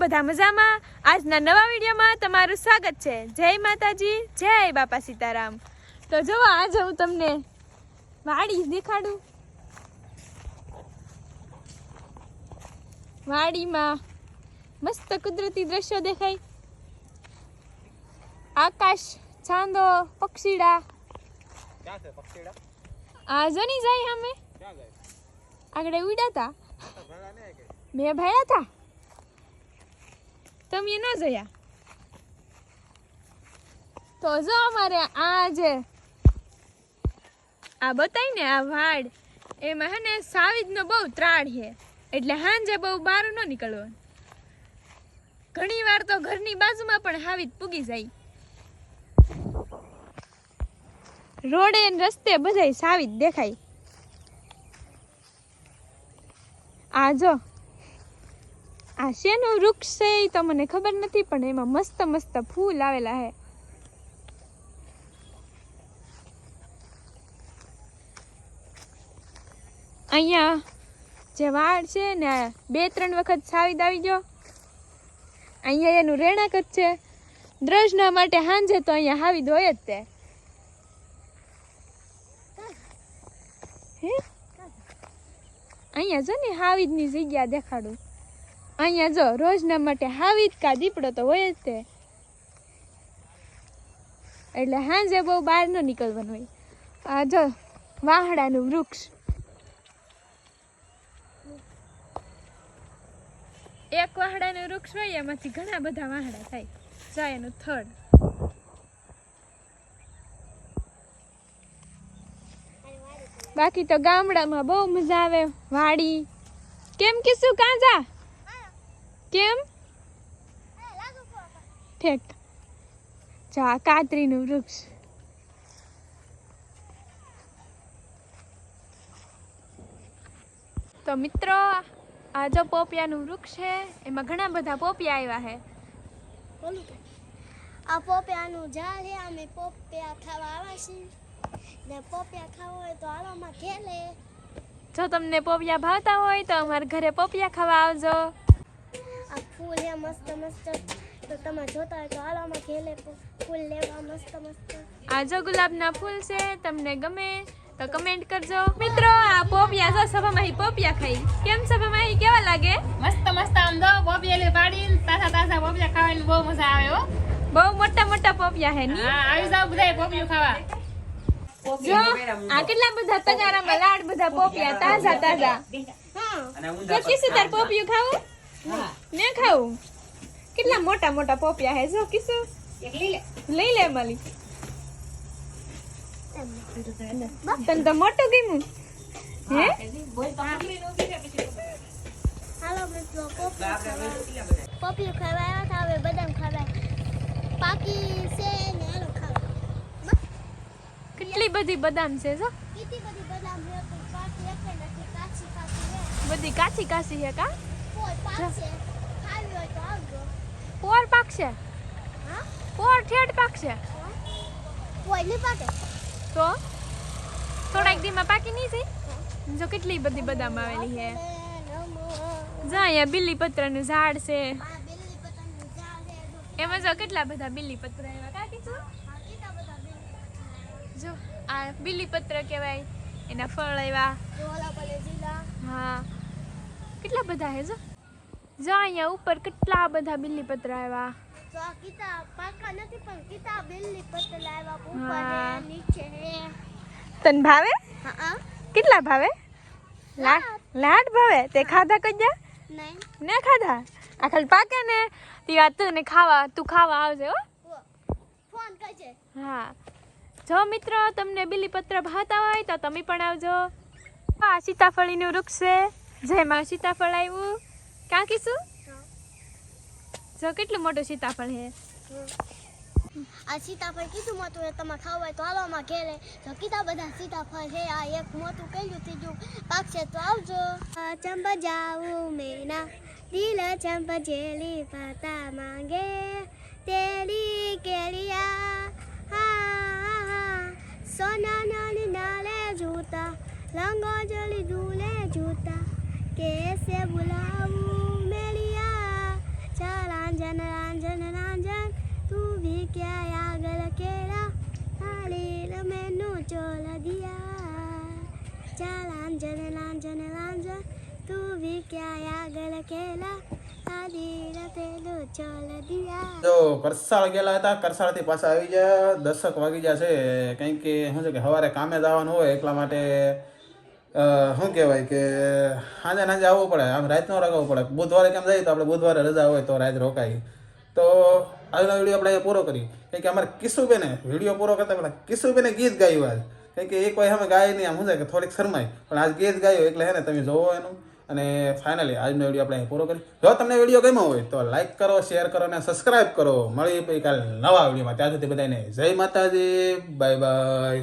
બધા મજામાં? આજના નવા વિડીયોમાં તમારું સ્વાગત છે. જય માતાજી જય બાપા સીતારામ. તો જો આજે હું તમને વાડી દેખાડું. વાડીમાં મસ્ત કુદરતી દ્રશ્યો દેખાય. આકાશ છાંદો પક્ષીડા. આ જની જાય અમે. આગળ ઉડ્યા હતા મેં ભણ્યા હતા. તમે ન જોયા. તો જો અમારે આ જે આ બતાવી ને આ વાડ, એમાં હે ને સાવિજનો બહુ ત્રાળ છે. એટલે હાંજે બહુ બહાર ન નીકળવાનું. ઘણી વાર તો ઘરની બાજુમાં પણ હાવિજ પૂગી જાય. રોડે રસ્તે બધાય સાવિજ દેખાય. આ જો આ શેનું વૃક્ષ છે એ તો મને ખબર નથી, પણ એમાં મસ્ત મસ્ત ફૂલ આવેલા છે અહીંયા જે વાડ છે ને બે ત્રણ વખત સાવીદ આવી ગયો. અહીંયા એનું રહેણાંક જ છે. દ્રજના માટે સાંજે તો અહીંયા હાવી હોય જ તે. હે? અહીંયા જો ને હાવીદની જગ્યા દેખાડું. અહીંયા જો, રોજના માટે હાવીદ કા દીપડો તો હોય જ તે. એટલે હાંજે બહુ બહાર ન નીકળવાનું હોય. આ જો, વાહડાનું વૃક્ષ. એક વાહડાનું વૃક્ષ હોય, એમાંથી ઘણા બધા વાહડા થાય. જાય એનું થડ. બાકી તો ગામડામાં બહુ મજા આવે, વાડી. કેમ કીશું શું જા કેમ? ઠેક જા કાતરીનું વૃક્ષ. તો મિત્રો આ જો પોપિયાનું વૃક્ષ છે એમાં ઘણા બધા પોપિયા આવ્યા છે. આ પોપિયાનું ઝાડ છે અમે પોપિયા ખાવા આવ્યા છીએ. ને પોપિયા ખાવા હોય તો હાલોમાં ખેલે જો તમને પોપિયા ભાવતા હોય તો અમારા ઘરે પોપિયા ખાવા આવજો. આ ફૂલ હે મસ્ત મસ્ત. તો તમે જોતા હોય તો હાલોમાં ઘેલે ફૂલ લેવા મસ્ત મસ્ત. આ જો ગુલાબના ફૂલ છે તમને ગમે તો કમેન્ટ કરજો. મિત્રો આ પોપિયા જો સભામાં પોપિયા ખાઈ. કેમ સભામાં કેવા લાગે? મસ્ત મસ્ત આમ જો બોબિયાલી પાડીને તાજા તાજા પોપિયા ખાવાની બહુ મજા આવે હો. બહુ મોટા મોટા પોપિયા હે ની? હા આવી જાવ બધા બોબિયું ખાવા. જો આ કેટલા બધા તગારામાં લાડ બધા પોપિયા તાજા તાજા. હા તો તાર પોપિયું ખાવું? ને ખાવું કેટલા મોટા મોટા પોપિયા હે? જો કિસુ લઈ લે. માલી. તને તો મોટું ગયું હે? હાલો મિત્રો પોપિયું ખાવા આવ્યા હવે બદામ ખાવા પાકી છે ને હાલો ખાવા. કેટલી બધી બદામ છે જો? કેટલી બધી બદામ છે તો પાકી એક નથી. કાચી કાચી હે બધી કાચી કાચી છે કા? પોર પાકશે? પોર ઠેઠ પાકશે? તો? થોડાક દીમાં પાકી નહીં છે જો કેટલી બધી બદામ આવેલી છે. જો અહીંયા બિલ્લીપત્રનું ઝાડ છે. એમાં જો કેટલા બધા બિલ્લીપત્ર આવ્યા કાકી જો, આ બિલ્લીપત્ર કહેવાય, એના ફળ આવ્યા. હા. કેટલા બધા હે જો? જો અહીંયા ઉપર કેટલા બધા બિલ્લીપત્ર આવ્યા. હા. તને ભાવે? કેટલા ભાવે? લાડ? લાડ ભાવે? તે ખાધા કજ્જા ને ખાધા? આ ખાલી પાકે ને? તે તું ને ખાવા તું ખાવા આવજે હો. હા જો મિત્રો તમને બિલીપત્ર ભાવતા હોય તો તમે પણ આવજો. આ સીતાફળીનું વૃક્ષ છે. જેમાં સીતાફળ આવ્યું ક્યાં કીશું જો. કેટલું મોટું સીતાફળ છે આ સીતાફળ કીધું મોટું એ તમે ખાવ હોય તો આવવામાં ઘેરે. તો કીધા બધા સીતાફળ છે આ એક મોટું કહ્યું ત્રીજું પાકશે તો આવજો. ચંપા જાવું મેના દિલ ચંપા જેલી પાતા માંગે. તેલી કેળિયા હા હા સોના નાની નાલે જૂતા લંગો જલી ઝૂલે જૂતા. કેસે બુલાવું મેળિયા? ચાલ આંજન રાંજન રાંજન તું ભી ક્યાં આગળ કેળા? તાળી મેનું ચોલ દિયા. ચાલ આંજન રાંજન રાંજન તું ભી ક્યાં આગળ કેળા? તો કરસાળ ગયેલા હતા, કરસાળથી પાછા આવી ગયા. દસક વાગી જશે કંઈક કે, શું છે કે સવારે કામે જવાનું હોય એટલા માટે શું કહેવાય કે, સાંજે સાંજે આવવું પડે, આમ રાત નો રગાવવું પડે. બુધવારે કેમ જઈએ તો આપણે બુધવારે રજા હોય તો રાત રોકાઈ. તો આજનો વીડિયો આપણે પૂરો કરી કેમ કે અમારે કિશુબેને, વીડિયો પૂરો કરતા પહેલાં કિશુબેને ગીત ગાયું આજ. કેમ કે એક કોઈ અમે ગાય નહીં, આમ શું કે થોડીક શરમાય. પણ આજ ગીત ગાયું એટલે હે ને તમે જોવો એનું. અને ફાઇનલી આજનો વીડિયો આપણે પૂરો કરી જો તમને વીડિયો ગમ્યો હોય તો લાઈક કરો શેર કરો અને સબસ્ક્રાઇબ કરો. મળીએ પછી કાલે નવા વિડીયોમાં. ત્યાં સુધી બધાને જય માતાજી. Bye bye